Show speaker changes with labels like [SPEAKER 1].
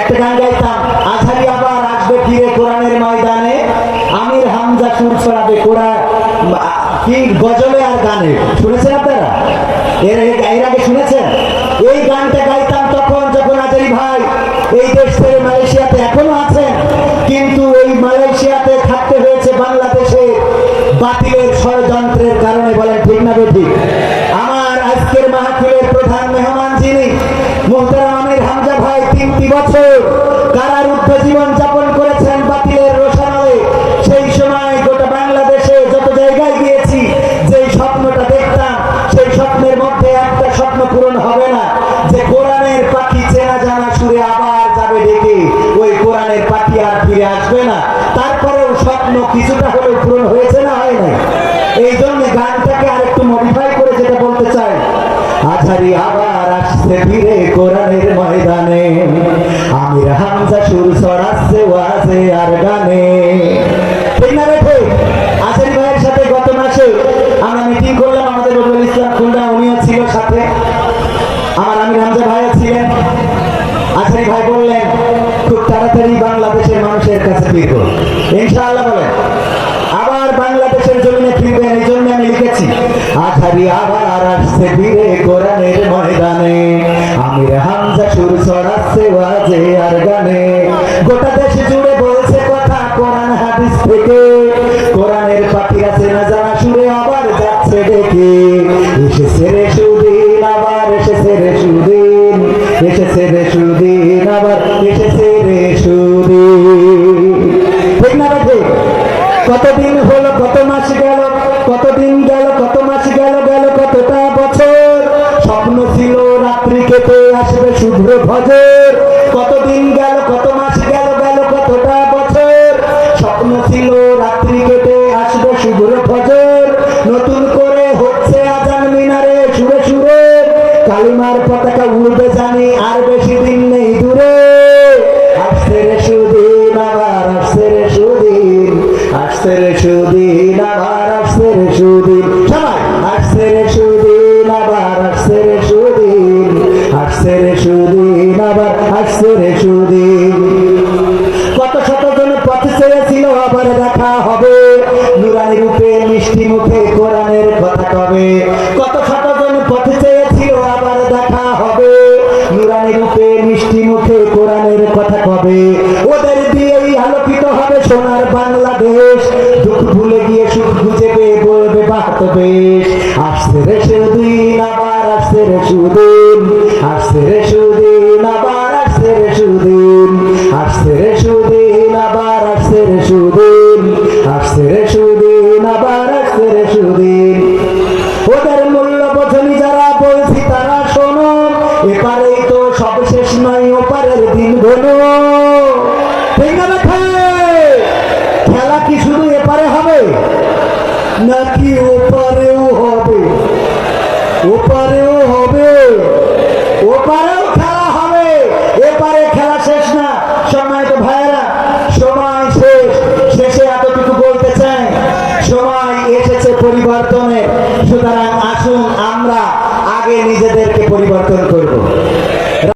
[SPEAKER 1] একটা গান গাইতাম আবার আসবে ফিরে কোরআনের ময়দানে। আমির হামজা সুর ছড়াবে কোরআন কি গজলে আর গানে। শুনেছেন আপনারা? এর এর আগে শুনেছেন? এই গানটা গাইতাম তখন যখন আজারি ভাই এই দেশ ছেড়ে মালয়েশিয়াতে এখনও আছেন, কিন্তু এই মালয়েশিয়াতে থাকতে হয়েছে বাংলাদেশে বাতিলের ষড়যন্ত্রের কারণে বলেন ঠিক না বেঠিক। আমার আজকের মাহফিলের প্রধান মেহমান স্বপ্ন কিছুটা হলেও পূরণ হয়েছে না হয় নাই? এই জন্য গানটাকে আর একটু মডিফাই করে যেটা বলতে চাই। আঝারি আবার আসছে ফিরে কোরআনের ময়দানে। আমির হামজা সুর ছড়াচ্ছে ওয়াজে আর গানে। ঠিক না রে ঠিক? আজারি ভাইয়ের সাথে গত মাসে আমরা মিটিং করলাম, আমাদের রবিউল ইসলাম খুলনা, উনিও ছিল সাথে। আমার আমির হামজা ভাইও ছিলেন। আজারি ভাই বললেন, খুব তাড়াতাড়ি বাংলাদেশের মানুষের কাছে ফিরব। ইনশাআল্লাহ বলেন আবার বাংলাদেশের জমিনে ফিরবেন এই জন্য আমি লিখেছি আধারি আবার আসছে ফিরে কোরআনের ময়দানে। আমির হামজা সুর ছড়াচ্ছে ওয়াজে আর গানে। গোটা দেশ জুড়ে বলছে কথা কোরআন হাদিস থেকে। কোরআনের পাখিরা চেনা জানা সুরে আবার যাচ্ছে ডেকে ভজর কতদিন গেল, কত মাস গেল গেল কতটা বছর? স্বপ্ন ছিল রাত্রি কেটে আসবে শুভ্র ভজর নতুন করে হচ্ছে আজান মিনারে সুরে সুরে। কালিমার পতাকা উড়বে জানি আর বেশি দিন নেই দূরে। আসছে রে সুদিন, আবার আসছে রে সুদিন। আসছে রে সুদিন, আবার আসছে রে সুদিন। আসছে রে সুদিন, আবার আসছে রে সুদিন। আসছে রে সুদিন আবার দেখা হবে। নুরানি রূপে মিষ্টি মুখে কোরআনের কথা কবে? কত শতজন পথ চেয়েছিল আবার দেখা হবে। নুরানি রূপে মিষ্টি মুখে কোরআনের কথা কবে? ওদের দিয়েই আলোকিত হবে সোনার ঘনো ঠিক না খেলা কি শুধু এপারে হবে? নাকি ওপারেও হবে? ওপারেও